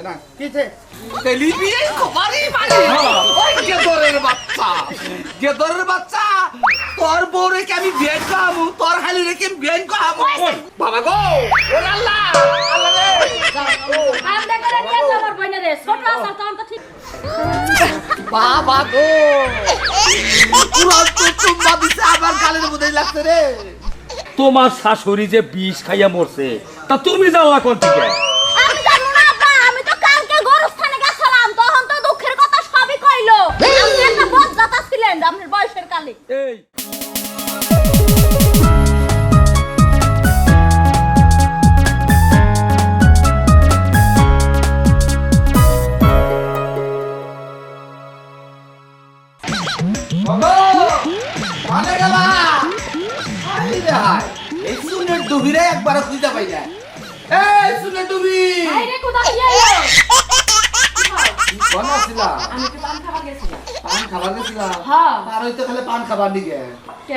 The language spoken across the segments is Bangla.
না কিছে তেলিবিয়ে খবরই মানে ওই গেদরের বাচ্চা গেদরের বাচ্চা তোর বউরে কি আমি বিয়ে খাব তোর হালি রেখে আমি বিয়ে খাব বাবা গো ও আল্লাহ আল্লাহ রে। কান্দে করে নিয়ে যাও আমার রে ছোট আছে তখন তো ঠিক বাবা গো পুরো তো চুম্বা দিছে আমার গালের মধ্যে লাগছে রে। তোমার শাশুড়ি যে বিষ খাইয়া মরছে তা তুমি যাও এখন থেকে আমি জানো না আব্বা আমি তো কালকে গরুস্থানে গেছিলাম তখন তো দুঃখের কথা সবই কইলো আপনি একটা বজ্জাত আপনার বয়সের কালে এই মানে ডুবিরে একবার খুঁজে পাই না এই ডুবি আরে কোন আমি তো পান খাবার গেছিলাম খাবার গেছিলা হ্যাঁ। আর হইতে খালি পান খাবার নিগে?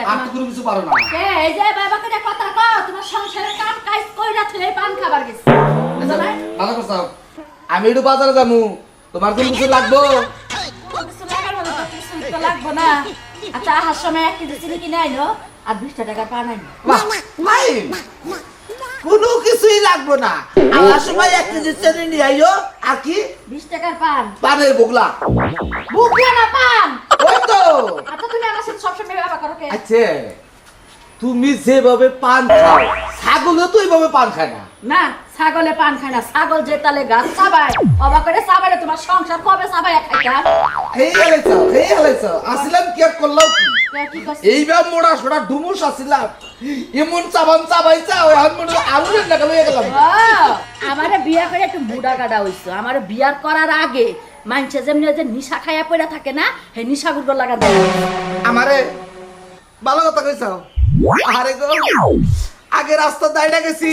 আর তো কোনো কিছু পারো না। কে এই যে বাবাকে যে কথা কও তোমার সংসারের কাম কাজ কইরা তুই পান খাবার গেছিস ভালো করছাও আমি একটু বাজারে যাব তোমার কোন কিছু লাগবো? কিছু লাগার মতো তো তো লাগবে না। আচ্ছা আহার সময় এক কেজি চিনি কিনে আইনো আর বিশটা টাকার পান নাই কোনো কিছুই লাগবো না। আমার সময় এক কেজি চেনি নিয়ে আইও আর কি? বিশ টাকার পান। পানের বগলা। বুকলা না পান। ওই তো। আচ্ছা তুমি আমার সাথে সবসময় ব্যবহার করো কে? আচ্ছা। তুমি যেভাবে পান খাও ছাগলও তো এইভাবে পান খায় না। না ছাগলে পান খায় না। ছাগল যে তালে গাছ চাবায় অবাক করে চাবাইলে তোমার সংসার কবে চাবাই খাইতা এই হেলাইছ এই হেলাইছ। আসিলাম কি করলাম এইবার মোড়া সোড়া ডুমুস আসিলাম। এমন চাবান চাবাইছা ওই হাত মনে আলুরের নাকা লইয়া গেলাম। আমারে বিয়া করে একটু বুড়া গাডা হইছো। আমার বিয়ার করার আগে মানছে যেমনি যে নিশা খাইয়া পড়ে থাকে না হে নিশা গুড় লাগা দেয়। আমারে ভালো কথা কইছ। আরে গো আগে রাস্তা দাঁড়িয়ে গেছি।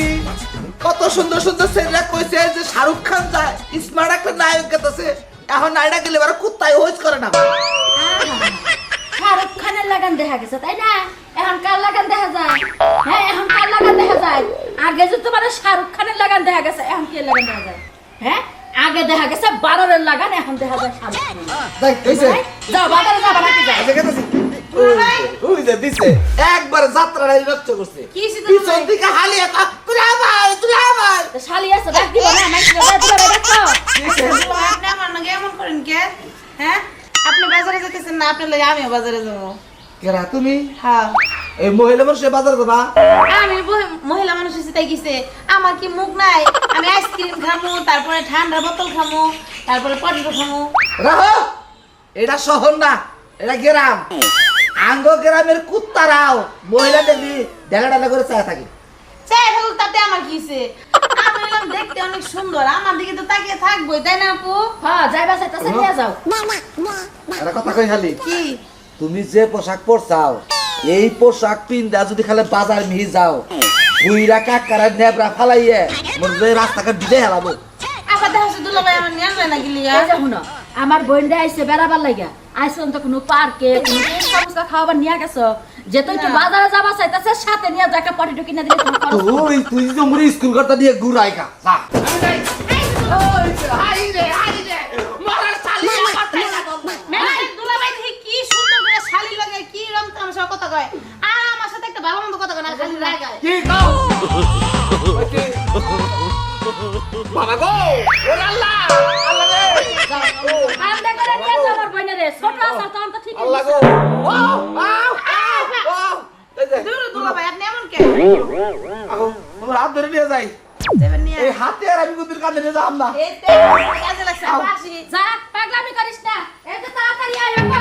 কত সুন্দর সুন্দর ছেলেরা কইছে যে শাহরুখ খান যায় স্মার্ট একটা নায়ক গেতেছে। এখন নাইডা গেলে এবার কুত্তায় হোজ করে না। লাগান দেখা গেছে তাই না? এখন কার লাগান দেখা যায়? হ্যাঁ এখন কার লাগান দেখা যায়? আগে যে তোমার শাহরুখ খানের লাগান দেখা গেছে এখন কি লাগান দেখা যায়? হ্যাঁ আগে দেখা গেছে বারোরের লাগান এখন দেখা যায় শাহরুখ খানের যাও বাজারে যাবা নাকি যাও। একবার নষ্ট করছে। পিছন তোমার? হালিয়া তা তুলা তো শালি আছে ডাক দিব না মাইক দিবা দিবা দেখো। আপনি আমার নাকি এমন করেন কে? হ্যাঁ? আপনি বাজারে যেতেছেন না আপনার লাগে আমিও বাজারে যাব। কেরা তুমি? হ্যাঁ। এই মহিলা মানুষ বাজার যাবা আমি মহিলা মানুষ এসে তাই গেছে আমার কি মুখ নাই? আমি আইসক্রিম খামু তারপরে ঠান্ডার বোতল খামু তারপরে পটেটো খামু। রাহো! এটা শহর না এটা গ্রাম। আঙ্গ গ্রামের কুত্তারাও মহিলা দেখবি দেখা ডালা করে চায় থাকে। চাই থাকুক তাতে আমার কি হইছে? আমি হলাম দেখতে অনেক সুন্দর আমার দিকে তো তাকিয়ে থাকবোই তাই না আপু? হ্যাঁ যাইবা চাইতেছে নিয়ে যাও। একটা কথা কই খালি? কি? তুমি যে পোশাক পরছাও এই পোশাক পিন্দা যদি খালে বাজার মিহি যাও বুইরা কাকারা নেবরা ফালাইয়ে যে রাস্তাঘাট দিতে হেলাবো। আবার দেখা হচ্ছে দুলাভাই আমার নিয়ে এই যে শুনো আমার বোনটা আইছে বেড়াবার লাগা আইছে তো কোনো পার্কে কোনো সমস্যা খাওয়াবার নিয়ে গেছো। যে তুই তো বাজারে যাবা চাইতেছে সাথে নিয়ে যা একটা পটেটো কিনে দিলে। তুই তুই যে মোর স্কুল করতে দিয়ে ঘুরাই কা যা। এই কয় আর আমার সাথে একটা ভালো মন্দ কথা কয় না খালি রাগায় কি কও? বাবা গো ও আল্লাহ আল্লাহ রে। কান্দে করে নিয়ে আমার বোনের রে? ছোট আছে তখন তো ঠিক আল্লাহ গো। ও আও আও ও এই যে। আপনি এমন কে? আও তোমার হাত ধরে নিয়ে যাই। এই হাতে আর আমি কুদির কাঁধে নিয়ে যাম না। এই কাজে লাগছে পাশি যা পাগলামি করিস না। এই তাড়াতাড়ি আয় এখন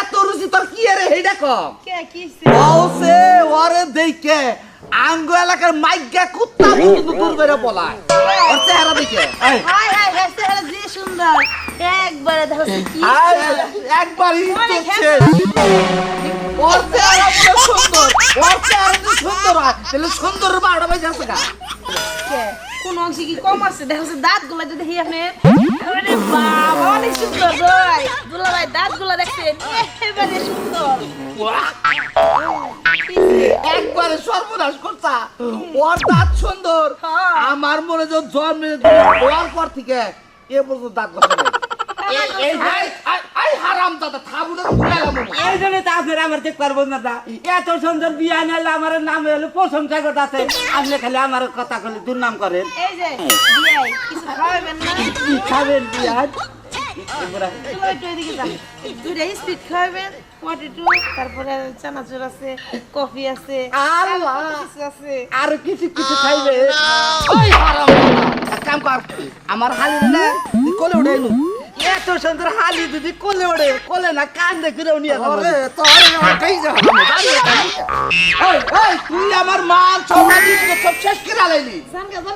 এত রুচি তোর কি রে হেইডা কম? বলছে ওরে দেখে আঙ্গ এলাকার মাইগা কুত্তা কিন্তু দূর করে বলায়। ওর চেহারা দেখে। হায় হায় হায় সুন্দর। একবারে কি একবারই ওর চেহারা সুন্দর। ওর চেহারা সুন্দর হয় তাহলে সুন্দর বারোটা বাজে আছে কে? কোন অংশে কি কম আছে? দেখো সে দাঁতগুলা যদি দেখি আপনি আরে বাবা অনেক সুন্দর ভাই। দুলা ভাই দাঁতগুলা দেখছেন এবারে সুন্দর। একবারে সর্বনাশ করছা ওর দাঁত সুন্দর হ্যাঁ। আমার মনে যে জন্মে হওয়ার পর থেকে এ পর্যন্ত দাঁত নাই এই- এই হাই- আই- আই হারাম দাদা থাবুনে ফুলাইলাম এই জন্য তো আপনার আমার দেখতে পারব না। দা এত সুন্দর বিয়া নাহলে আমার নাম হলো প্রশংসা করতেছে আপনি খালি আমার কথা বলে দুর্নাম করেন। এই যে বিয়াই কিছু খাওয়াবেন না? কি খাবেন বিয়া একটু একটু এদিকে যান দুইটা স্পিড খাওয়াবেন পটেটো তারপরে চানাচুর আছে কফি আছে আল্লাহ। আরও কিছু আছে। আর কিছু কিছু খাইবে। আমার হালি না তুই কোলে উঠে এলু এত সুন্দর হালি যদি কোলে ওড়ে কোলে না কান দেখে নিয়ে ওরে তোরে ওটাই যা এই এই তুই আমার সম্মান দিয়ে সব শেষ করে লাইলি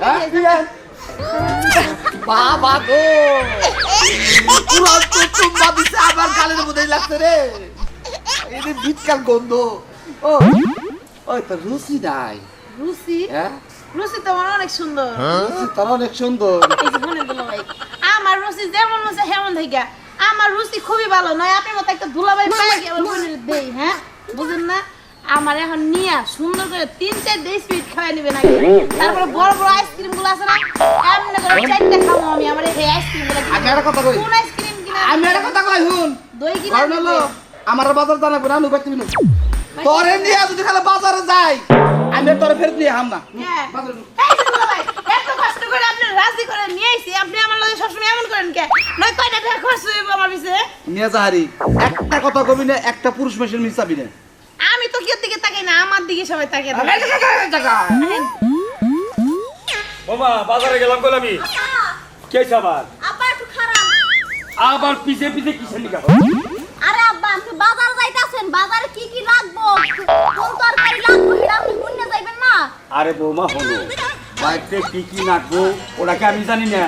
হ্যাঁ? বাবা গো! পুরো তো চুম্মা দিছে আমার গালের মধ্যে লাগছে রে। এই বিটকাল গন্ধ। ও ওই তো রুচি নাই। রুচি? হ্যাঁ? রুচি তো আমার অনেক সুন্দর। রুচি তোর অনেক সুন্দর। এই যে মনে ভাই আমার রুচি যেমন মনে হেমন থেকে। আমার রুচি খুবই ভালো নয় আপনি মতো একটা দুলাভাই পাই দেই হ্যাঁ? বুঝেন না? আমার এখন নিয়া সুন্দর করে তিন চার দেশ স্পিড খাওয়াই নেবে নাকি? তারপরে বড় বড় আইসক্রিমগুলো আছে না এমনি করে চারটে খাব আমি আমার এই আইসক্রিমগুলো আগে একটা কথা কই? কোন আইসক্রিম কিনা আমি একটা কথা কই শুন। দই কিনা কারণ হলো আমার বাজার জানাব না নুবাই তুমি তোরে নিয়ে যদি খালি বাজারে যাই আমি আর তোরে ফেরত নিয়ে হাম না। হ্যাঁ। বাজারে ঢুক। এই যে দুলাভাই, এত কষ্ট করে আপনি রাজি করে নিয়ে আইছি আপনি আমার লগে সবসময় এমন করেন কে? নয় কয়টা টাকা খরচ হইব আমার পিছে নিয়ে যাহারি একটা কথা কবি না একটা পুরুষ মেশিন মিশাবি না। আমি তো কেউ দিকে তাকাই না আমার দিকে সবাই তাকাই বোমা বাজারে গেলাম বলে আমি? কে আবার? আব্বা একটু খারাপ। আবার পিছে পিছে কিসের লিখা আরে আব্বা আপনি বাজার যাইতাছেন বাজারে কি কি লাগবো? কোন তরকারি লাগবো সেটা আপনি শুনে যাইবেন না। আরে বৌমা হলো। বাড়িতে কি কি নাকবো ওটাকে আমি জানি না।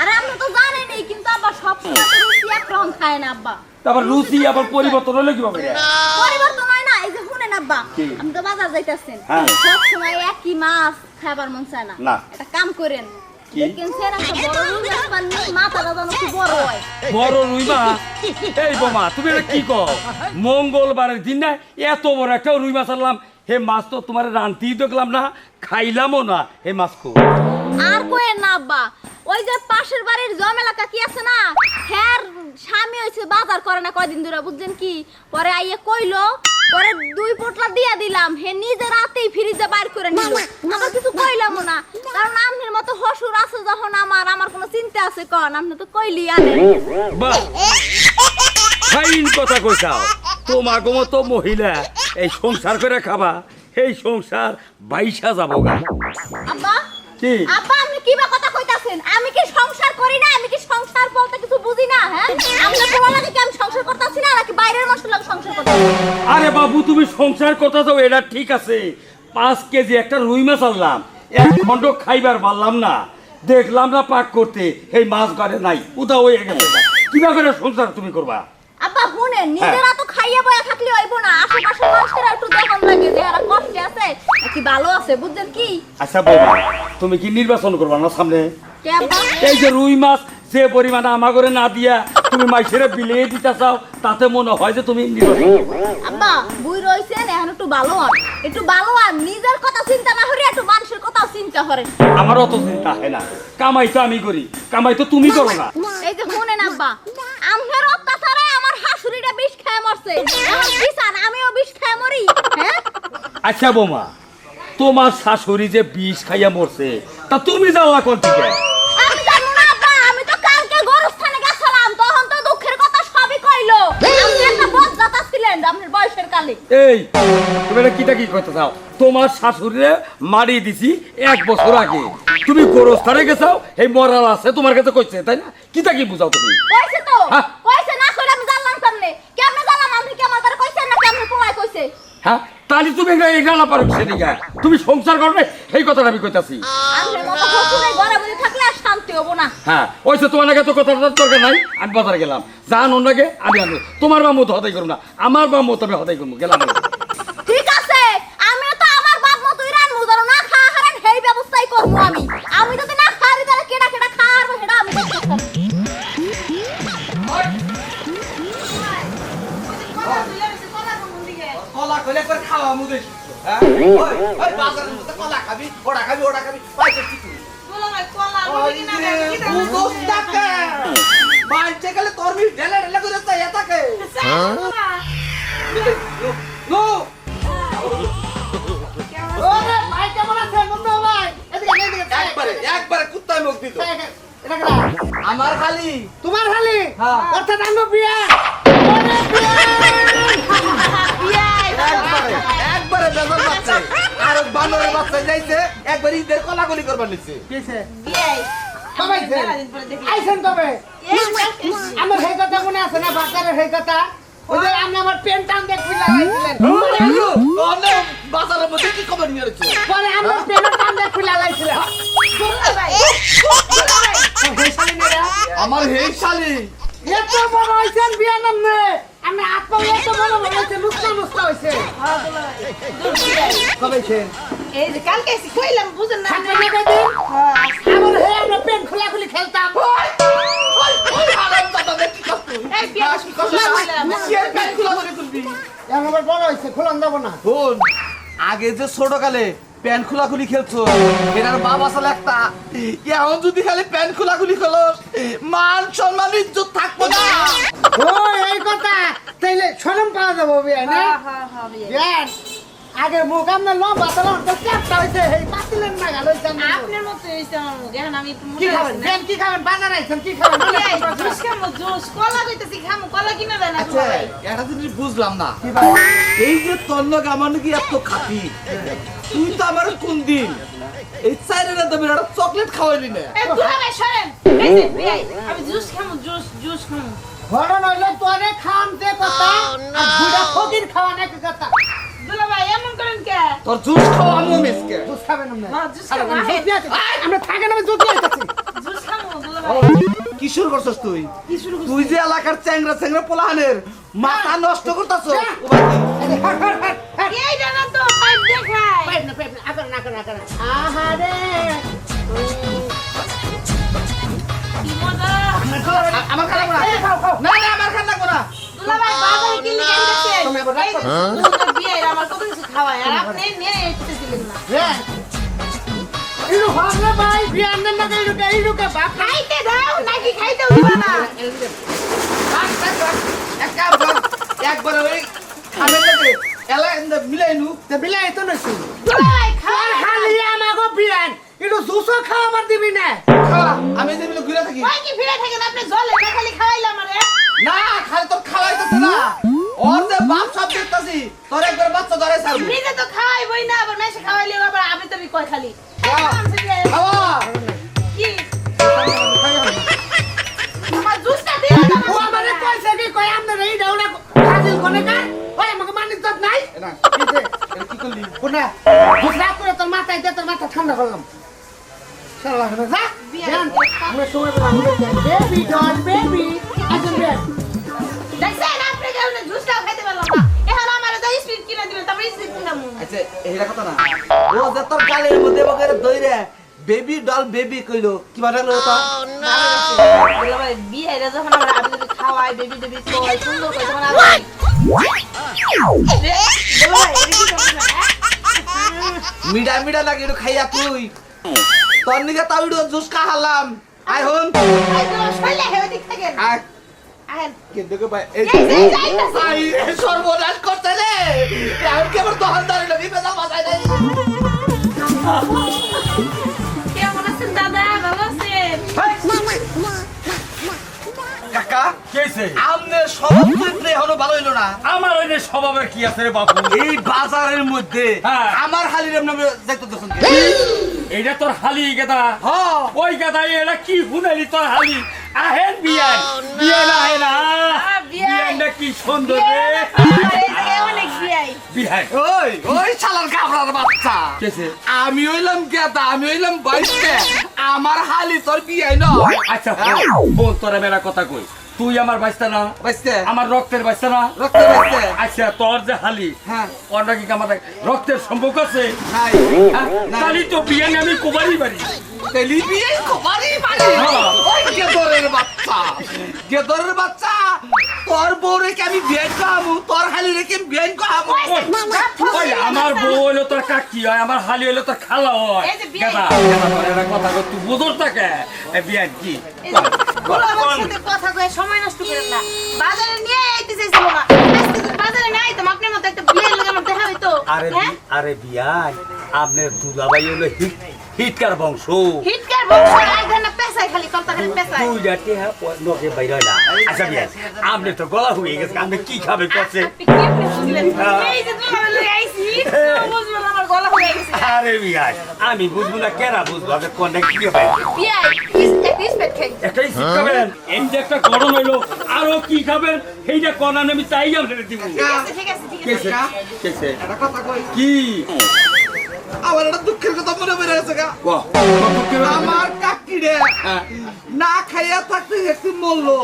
আরে আপনি তো জানেনই কিন্তু আব্বা সব রুচি খায় না আব্বা। তারপর রুচি আবার পরিবর্তন হলো কীভাবে? পরিবর্তন হয় না এই যে শুনেন আব্বা? আপনি তো বাজার যাইতাছেন হ্যাঁ। সব সময় একই মাছ খাবার মন চায় না। না। একটা কাম করেন। মঙ্গলবারের দিন না এত বড় একটা রুই মাছ আনলাম হে মাছ তো তোমার রান্তি দেখলাম না খাইলামও না। হে মাছ খুব আর কোয়েন না আব্বা ওই যে পাশের বাড়ির জমেলা কাকি আছে না? হ্যার স্বামী হয়েছে বাজার করে না কয়দিন ধরে বুঝছেন কি? পরে আইয়ে কইলো পরে দুই পোটলা দিয়া দিলাম হে নিজে রাতেই ফ্রিজে বাইর করে নিল। আমার কিছু কইলাম না। কারণ আমনের মতো হসুর আছে যখন আমার আমার কোনো চিন্তা আছে কন আপনি তো কইলি আনে বাহ। ফাইন কথা কইছাও। তোমাকে মতো মহিলা এই সংসার করে খাবা। এই সংসার বাইশা যাব গা। আব্বা কি? আব্বা আপনি কি বা কথা কইতাছেন? আমি কি সংসার করি না? আমি কি সংসার বলতে কিছু বুঝি না হ্যাঁ? আপনি বলা লাগে কি আমি সংসার করতেছি না নাকি বাইরের মানুষের সংসার করতেছি? আরে বাবু তুমি সংসার কথা তো এটা ঠিক আছে। পাঁচ কেজি একটা রুই মাছ আনলাম। এক খণ্ড খাইবার পারলাম না। দেখলাম না পাক করতে এই মাছ ঘরে নাই উদা হয়ে গেছে। কীভাবে সংসার তুমি করবা? আব্বা শুনেন নিজেরা তো খাইয়া বয়া থাকলে হইব না। আশেপাশে মানুষেরা একটু দেখান লাগে যে এরা কষ্টে আছে। নাকি ভালো আছে বুঝছেন কি? আচ্ছা বৌমা তুমি কি নির্বাচন করবা না সামনে? এই যে রুই মাছ যে পরিমাণে আমার না দিয়া তুমি মাইসেরে বিলিয়ে দিতে চাও তাতে মনে হয় যে তুমি। আব্বা বুই রইছেন এখন একটু ভালো হন। একটু ভালো হন নিজের কথা চিন্তা না করে একটু মানুষের কথাও চিন্তা করেন। আমার অত চিন্তা হয় না। কামাই তো আমি করি কামাই তো তুমি করো না। এই যে শুনেন আব্বা আমনের অত্যাচারে আমার হাসুরিটা বিষ এখন আমিও বিষ মরি। হ্যাঁ? আচ্ছা বৌমা তোমার শাশুড়ি যে বিষ খাইয়া মরছে তা তুমি জানলা কোন থেকে? আমি জানি না আব্বা। আমি তো কালকে গরুস্থানে গেছিলাম তখন তো দুঃখের কথা সবই কইলো। আপনি একটা বজ্জাত ছিলেন আপনার বয়সের কালে। এই তুমি এটা কিটা কি করতে চাও? তোমার শাশুড়িরে মারি দিছি এক বছর আগে। তুমি গোরস্থানে গেছাও এই মরাল আছে তোমার কাছে কইছে তাই না? কিটা কি বুঝাও তুমি? কইছে তো। হ্যাঁ। কইছে না কইলে আমি জানলাম সামনে কেমনে হ্যাঁ? তাহলে তুমি এগালা পারো সেদিকে তুমি সংসার করবে সেই কথাটা আমি কইতাছি। হ্যাঁ ওই তো তোমার তো কথা দরকার নাই? আমি বাজারে গেলাম। জান অন্যকে আমি আনব। তোমার হদাই করব না। আমার বামু মতো আমি হতাই করব। গেলাম। খাওয়া মুদে হ্যাঁ? ওই ওই বাজারের মধ্যে কলা খাবি ওটা খাবি ওটা খাবি পাইছে কি তুই। দুলাভাই কলা ওই মুড়ি কিনা যে দেন, কিনা দেন। বুঝোস তাকে বাইচে গেলে তোর বি ঢেলে ঢেলে করে চাই তাকে নো। ওরে ভাই কেমন আছেন বন্ধু ভাই? এদিকে এদিকে একবারে একবারে কুত্তায় মুখ দিত আমার খালি। তোমার খালি? হ্যাঁ। অর্থাৎ আঙ্গ বিয়া একবারে একবারে বাচ্চা। আর বানরের বাচ্চা যাইছে একবার ঈদের কলাকলি করবার নিছে। কিসে। আইছেন? আমার সেই কথা মনে আছে না বাচ্চারের সেই কথা? ওই যে আমার পেন টান দেখবি লাগাইছিলেন। বাজারের মধ্যে কি খবর নিয়ে রয়েছে পরে আমার পেনের টান দেখবি লাগাইছিলেন। আমার হেই শালি। এত বড় হয়েছেন বিয়া নামনে আমি হ্যাঁ। কবে এই যে কালকে এসে কইলাম বুঝেন না থাকবে না কদিন আমার হে আমরা পেন খোলা খুলি খেলতাম ওই ওই এই বিয়া কি খোলা করে বড় হয়েছে খোলান যাব না শোন আগে যে ছোট কালে প্যান্ট খোলাখুলি খেলছো এটার বাবা আসলে একটা এখন যদি খালি প্যান্ট খোলাখুলি খেলো মান সম্মান ইজ্জত থাকব না ও এই কথা। তাইলে সরম পাওয়া যাব বিয়া না? হ্যাঁ, হ্যাঁ, হ্যাঁ। বিয়ান আগে মুখ আপনার লম্বা তো চাপটা হয়েছে এই পাতিলেন না গেল আপনার মতো হয়েছে আমার মুখ। এখন আমি কি খাবেন? কি খাবেন? বাজার আইছেন কি খাবেন? জুস খামো, জুস। কলা কইতাছি খামো, কলা কিনে দেন আচ্ছা। একটা জিনিস বুঝলাম না। এই যে তন্নক আমার নাকি এত খাতি তুই তো আমার কোন দিন? এই চাইরে তুমি একটা চকলেট খাওয়াইলি না। এই দুলাভাই, সরেন। এই আমি জুস খামো, জুস, জুস খামো। বড় নইলে তোরে খামতে কথা আর দুইটা ফকির খাওয়া নাকি কথা। দুলাভাই, এমন করেন কে? তোর জুস খাওয়া আমি মিসকে। দুধ খাবেন না হ্যাঁ, জুস খাব। আমরা নিয়ে আসতেছি। জুস খামো, দুলাভাই। কিশোর করছস তুই? কি শুরু করছিস? তুই যে এলাকার চ্যাংরা চ্যাংরা পোলাহানের মাথা নষ্ট করতাছ এই জানা তো, পাইপ। পাইপ না, পাইপ না, না, না, আহারে। আমার খারাপ না। না না আমার খারাপ লাগবো না দুলাভাই, বাজারে কি লিখে আনতেছেন? তুমি আবার রাগ এই বিয়ে, আমার কত কিছু খাওয়ায়, আর আপনি নিয়ে এসেছিলেন না। হ্যাঁ। ইরু ভাবলে ভাই, বিয়ানের নাকি ইরুকে, ইরুকে বাপ খাইতে দাও নাকি খাইতেও দিবা না থাক, থাক, থাক। এক কাম কর, একবারে ওই খাবেন লাগে এলা মিলাই তে খাওয়া খালি আমাকে বিয়ান, ইরু জুসও খাওয়াবার দিবি না। খাওয়া আমি যে মিলে ঘুরে থাকি ওই কি ফিরে থাকেন আপনি জলে না খালি খাওয়াইলাম আরে না খালি তোর খাওয়াইতেছে না ওর যে বাপ সব দেখতাছি তোর একবার বাচ্চা ধরে ছাড়বো নিজে তো খাওয়াইবই না আবার মেসে খাওয়াইলে আবার আমি তো কয় খালি খাওয়া। কি আমার জুসটা দাও ও আমারে কইছে কি এই দাওনা হাজির কোনে কার? ওই আমাকে নাই? না কি করলি কোনে? করে তোর মাথায় দিয়ে তোর মাথা ঠান্ডা করলাম। শালা না, যা। আমরা সময় পেলাম, আমরা যাই। Baby doll, baby. দেখছেন আপনি কারণে জুসটাও খাইতে পারলাম না এখন আমার তো স্পিড কিনে দিবেন তারপর স্পিড কিনামু আচ্ছা এইটা কথা না ও যে তোর গালের মধ্যে বগের দইরে বেবি ডল বেবি কইলো কি মানে হলো তো দুলাভাই বিয়ে এটা যখন আমরা আপনি যদি খাওয়াই বেবি টেবি খাওয়াই সুন্দর করে তখন আপনি দুলাভাই এটা কি করছেন হ্যাঁ? মিডা মিডা লাগে একটু খাইয়া তুই তোর নিকে তাও ইডো জুস আই হন তো শৈলে দিক আহেন কিন্তু কে ভাই এই যাইতাছে। আই রে, সর্বনাশ করতে রে। আমি কেবল দোকানদারি লাগি বেদা বাজাই নাই কেমন আছেন দাদা? কাকা কেছে আমনে সব তুই এখনও ভালো হইল না। আমার ওই যে স্বভাবের কি আছে রে বাপু? এই বাজারের মধ্যে হ্যাঁ। আমার হালির নামে যাইতে দেখুন এইটা তোর হালি গেদা। হ্যাঁ। ওই গেদাই এটা কি শুনালি তোর হালি? আহেন বিয়ান বিয়ান আহেন আহ। বিয়ানটা কি সুন্দর রে? আমার অনেক বিয়াই। বিহান ওই ওই শালার কাবরার বাচ্চা। কেসে আমি হইলাম গেদা আমি হইলাম বাইশে। আমার হালি তোর বিয়ে নয়। আচ্ছা বোন, বোন তোরা মেলা কথা কই। তুই আমার বাইস্তা না। বাইশে আমার রক্তের বাইস্তা না। রক্তের বাইশে আচ্ছা তোর যে হালি হ্যাঁ। ওর নাকি আমার রক্তের সম্পর্ক আছে? নাই। হ্যাঁ? তাহলে তো বিয়ান আমি কোবারই পারি তেলি বিয়ে কবারই বাড়ি? হ্যাঁ। ওই গেদরের বাচ্চা। গেদরের বাচ্চা তোর বউরে কি আমি বিয়ে কামু তোর হালি রেখে বিয়ে কামু ওই আমার বউ হইল তোর কাকি হয় আমার হালি হইল তোর খালা হয়। এই যে বিয়ান। গেদা গেদা তোর কথা তুই বুঝোর থাকে এ বিয়ান কি? আমার সাথে কথা কয়ে সময় নষ্ট করেন না। বাজারে নিয়ে আইতে চাইছিল না আজকে যদি বাজারে নিয়ে আইতাম আপনার মতো একটা বিয়ের লোক আমার দেখা হইতো। আরে হ্যাঁ? বি- আরে বিয়ান আপনার দুলাভাই হলো হিট হিটকার বংশ। হিটকার বংশ এক ঘণ্টা পেশায় খালি কলতা খালি পেশায়। তুই যাতে হ্যাঁ নকে বাইরে না। আচ্ছা আপনি তো গলা হয়ে গেছে আপনি কি খাবে করছে আপনি কেমনে বুঝলেন? এই যে দুলাভাই লই আইছি, বুঝবেন আমার গলা হয়ে গেছে। আরে বিয়ান আমি বুঝব না কেনা বুঝব? কোনটা কি হবে? বিয়াই, ইস- একটা ইস্পেট খাই। একটা ইস্যু খাবেন এই যে একটা গরম হইল আরও কি খাবেন? সেইটা কনান আমি তাই আপনাকে দিব। ঠিক আছে, ঠিক আছে, ঠিক আছে। কেসে কেসে একটা কথা কই? কি? আমার একটা দুঃখের কথা মনে পড়ে গেছে গা। বাহ, আমার কাকি রে হ্যাঁ। না খাইয়া থাকতে একটু মরলো।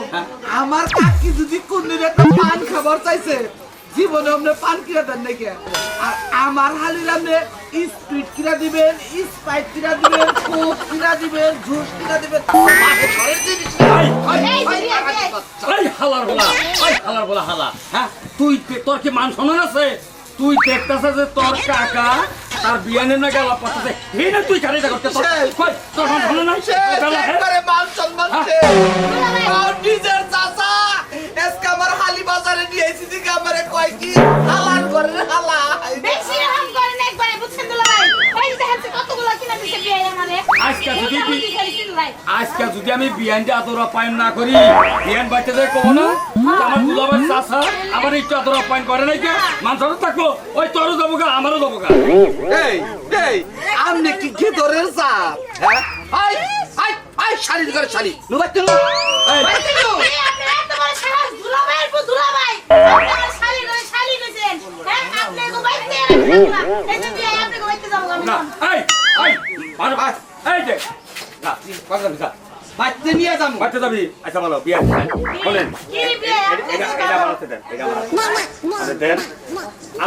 আমার কাকি যদি কোনদিন একটা পান খাবার চাইছে জীবনে আপনি পান কিনা দেন নাকি আর আমার হালির আপনি স্পিড কিনা দিবেন স্পাইট কিনা দিবেন কোক কিনা দিবেন জুস কিনা দিবেন। হালার বলা হালার বলা হালা। হ্যাঁ তুই তোর কি মান সম্মান আছে? তুই দেখতেছে যে তোর কাকা তার বিয়ানের না গেল পাঠাতে এই না তুই করতে তোর তোর মান সম্মান নাই? হ্যাঁ? মান সম্মান হ্যাঁ। সে। আমার বাজারে নিয়ে এসেছি দিকে আমারে কয় কি হালার ঘরের হালা বেশি রকম করেন একবারে, বুঝছেন দুলাভাই? এই যে দেখেন কতগুলো কিনা দিছে বিয়াই আমারে। আজকে এই যদি। আজকে যদি আমি আদর আপ্যায়ন না করি বিয়ান দেয় কব না? যে আমার চাষা আমার একটু আদর আপ্যায়ন করে নাই কে মানুষেরও থাকব ওই তোরও যাব গা আমারও যাব গা। এই এই আমনে কি জাত হ্যাঁ? আই আই আই শাড়ি। করে এই আপনার এত বড় সাহস, দুলাভাইয়ের পর হ্যাঁ, বাচ্চা আচ্ছা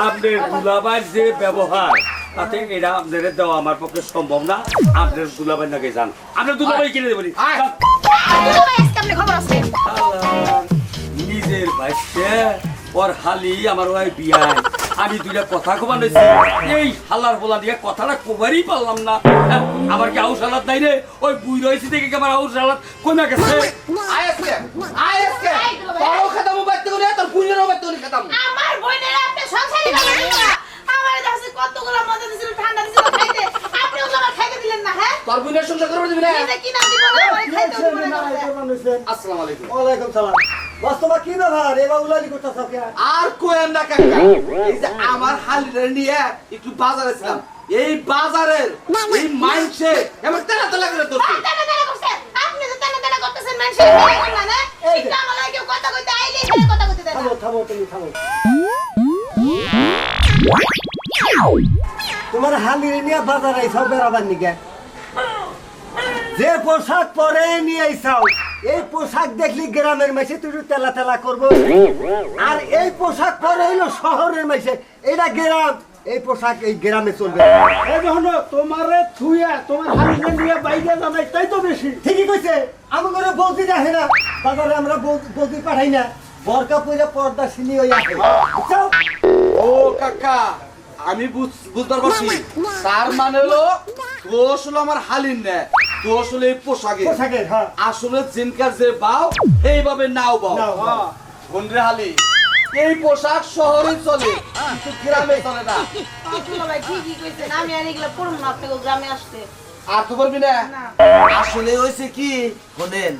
আপনার দুলাবার যে ব্যবহার তাতে এটা আপনাদের দেওয়া আমার পক্ষে সম্ভব না আপনার দুলাবার নাকি যান আপনার দুলাবাই কিনে দেবেন খবর আছে। নিজের ভাইসে ওর হালি আমার ওই বিয়াই। আমি দুইটা কথা কবার লইছি। এই হালার বলা দিয়ে কথাটা কবারই পারলাম না। হ্যাঁ, আমার কি আউস হালাত নাই রে? ওই বুই রয়েছে দেখে আমার আউস হালাত? কমে গেছে? আইসকে আইসকে তোরও খেতাম বাইতে করে তোর পুঞ্জেরও বাইতে করে খেতাম। আমার বোনের আপনি সংসারই না। আমার কাছে কতগুলো মজা দিছিল, ঠান্ডা দিছিল খাইতে। আপনি ওগুলো আমার খাইতে দিলেন না, হ্যাঁ? তোর পুঞ্জের সংসার করবে দিবি না। আসসালামু আলাইকুম। ওয়ালাইকুম সালাম। বাস্তবা কি ব্যাপার? এবার উলালি করতেছ কে? আর কোয়েন না কাকা। এই যে আমার হালিরে নিয়ে একটু বাজারে ছিলাম। এই বাজারের এই এমন তেলা তেলা করে। আপনি করতেছেন, না? একটু আমার লগে কথা কইতে আইলে কথা কইতে থামো থামো তুমি থামো। তোমার হালিরে নিয়ে বাজার আইসাও বেড়াবার নিকে। যে পোশাক পরে নিয়ে আইসাও এই পোশাক দেখলি গ্রামের মাসে তুই তেলা তেলা করব? আর এই পোশাক পরে হইল শহরের মাসে এটা গ্রাম এই পোশাক এই গ্রামে চলবে এই দেখো তোমারে থুইয়া তোমার হালিকে নিয়ে বাইরে জানাই তাই তো বেশি। ঠিকই কইছে আমার ঘরে বৌদি দেখে না বাজারে আমরা বৌদি পাঠাই না বরকা পরে পর্দা সিনি হয়ে আসে বুঝছ? ও কাকা আমি বুঝ- বুঝতে পারছি। তার মানে হলো দোষ হলো আমার হালির না। এই পোশাকে? পোশাকের হ্যাঁ। আসলে জিনকার যে বাও এইভাবে নাও বাও। নাও, বাও। বন্ধুরে হালি এই পোশাক শহরে চলে কিন্তু গ্রামে চলে না। দুলাভাই ঠিকই কইছেন, আমি আর এগুলো পড়ব না আপনাকে গ্রামে আসতে। আর তো বলবি না? আসলে হয়েছে কি শোনেন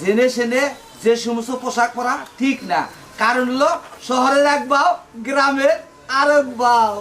জেনে শুনে যে সমস্ত পোশাক পরা ঠিক না। কারণ হলো শহরের এক বাও গ্রামের আরেক বাও।